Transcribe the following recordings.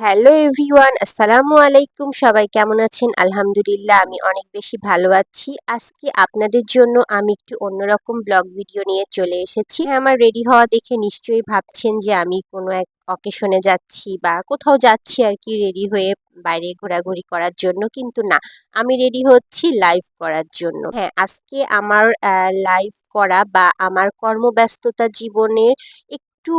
Hello everyone আসসালামু আলাইকুম সবাই কেমন আছেন? আলহামদুলিল্লাহ, আমি অনেক বেশি ভালো আছি। আজকে আপনাদের জন্য আমি একটু অন্যরকম ব্লগ ভিডিও নিয়ে চলে এসেছি। আমার রেডি হওয়া দেখে নিশ্চয়ই ভাবছেন যে আমি কোনো এক অকেশনে যাচ্ছি বা কোথাও যাচ্ছি আর কি রেডি হয়ে বাইরে ঘোরাঘুরি করার জন্য। কিন্তু না, আমি রেডি হচ্ছি লাইভ করার জন্য। হ্যাঁ আজকে আমার লাইভ করা বা আমার কর্মব্যস্ততা জীবনের একটু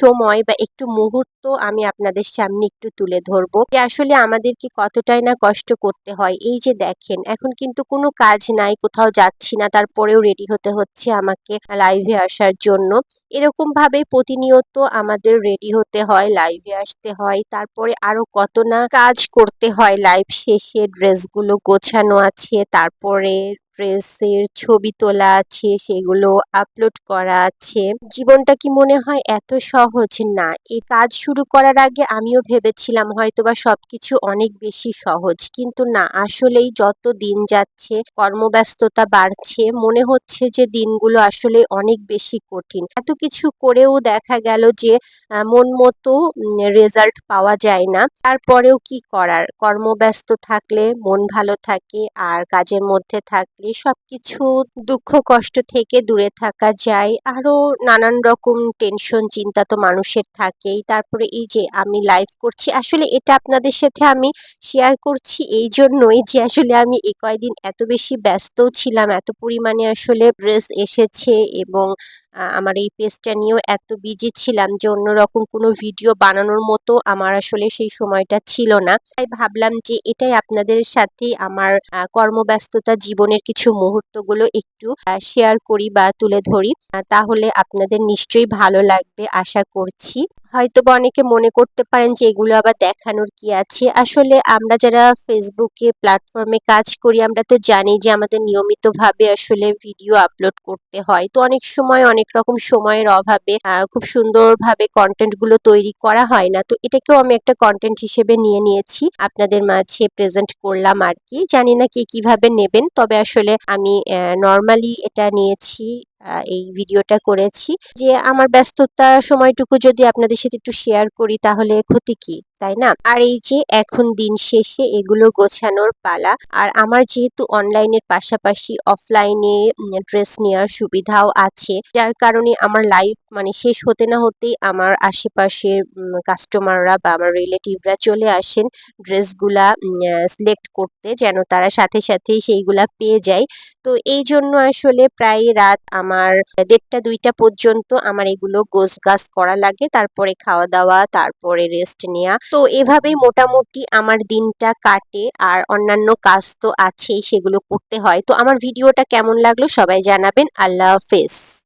সময় বা একটু মুহূর্ত আমি আপনাদের সামনে একটু তুলে ধরবো যে আসলে আমাদেরকে কতটাই না কষ্ট করতে হয়। এই যে দেখেন, এখন কিন্তু কোনো কাজ নাই, কোথাও যাচ্ছি না, তারপরেও রেডি হতে হচ্ছে আমাকে লাইভে আসার জন্য। এরকম ভাবে প্রতিনিয়ত আমাদের রেডি হতে হয় লাইভে আসতে হয়, তারপরে আরও কত না কাজ করতে হয় লাইভ শেষে ড্রেসগুলো গোছানো আছে, তারপরে ড্রেসের ছবি তোলা আছে, সেগুলো আপলোড করা আছে। জীবনটা কি মনে হয় এত সহজ? না, এই কাজ শুরু করার আগে আমিও ভেবেছিলাম হয়তোবা সবকিছু অনেক বেশি সহজ। কিন্তু না, আসলেই যত দিন যাচ্ছে, কর্মব্যস্ততা বাড়ছে, মনে হচ্ছে যে দিনগুলো আসলে অনেক বেশি কঠিন। এত কিছু করেও দেখা গেল যে মন মতো রেজাল্ট পাওয়া যায় না। তারপরেও কি করার? কর্মব্যস্ত থাকলে মন ভালো থাকে, আর কাজের মধ্যে থাকলে সবকিছু দুঃখ, কষ্ট থেকে দূরে থাকা যায়। আরও নানান রকম টেনশন চিন্তা তো মানুষের থাকেই। তারপরে এই যে আমি লাইভ করছি, আসলে এটা আপনাদের সাথে আমি শেয়ার করছি এই জন্যই যে আসলে আমি এ কয়দিন এত বেশি ব্যস্ত ছিলাম, এত পরিমাণে আসলে ড্রেস এসেছে এবং আমার এই পেজটা নিয়েও এত বিজি ছিলাম যে অন্যরকম কোনো ভিডিও বানানোর মতো আমার আসলে সেই সময়টা ছিল না। তাই ভাবলাম যে এটাই আপনাদের সাথে আমার কর্মব্যস্ততা জীবনের কিছু মুহূর্তগুলো একটু শেয়ার করি বা তুলে ধরি। তাহলে আপনাদের নিশ্চয়ই ভালো লাগবে, আশা করছি। হয়তো বা অনেকে মনে করতে পারেন যে এগুলো আবার দেখানোর কি আছে। আসলে আমরা যারা ফেসবুকে প্ল্যাটফর্মে কাজ করি, আমরা তো জানি যে আমাদের নিয়মিতভাবে আসলে ভিডিও আপলোড করতে হয়। তো অনেক সময় অনেক রকম সময়ের অভাবে খুব সুন্দরভাবে কন্টেন্টগুলো তৈরি করা হয় না। তো এটাকেও আমি একটা কন্টেন্ট হিসেবে নিয়ে নিয়েছি। আপনাদের মাঝে প্রেজেন্ট করলাম আর কি। জানি না কে কীভাবে নেবেন, তবে আসলে আমি নর্মালি এটা নিয়েছি। এই ভিডিওটা করেছি। যে আমার ব্যস্ততার সময়টুকু যদি আপনাদের সাথে একটু শেয়ার করি, তাহলে ক্ষতি কি? তাই না? আর এই যে এখন দিন শেষে এগুলো গোছানোর পালা, আর আমার যেহেতু অনলাইনের পাশাপাশি অফলাইনে ড্রেস নেওয়ার সুবিধাও আছে, যার কারণে আমার লাইফ মানে শেষ হতে না হতেই আমার আশেপাশের কাস্টমাররা বা আমার রিলেটিভরা চলে আসেন ড্রেসগুলা সিলেক্ট করতে যেন তারা সাথে সাথেই সেইগুলা পেয়ে যায়। তো এই জন্য আসলে প্রায় রাত আমার দেড়টা দুইটা পর্যন্ত আমার এগুলো গোছ গাছ করা লাগে, তারপরে খাওয়া দাওয়া, তারপরে রেস্ট নেওয়া তো এভাবেই মোটামুটি আমার দিনটা কাটে আর অন্যান্য কাজ তো আছেই সেগুলো করতে হয়। তো আমার ভিডিওটা কেমন লাগল সবাই জানাবেন। আল্লাহ হাফেজ।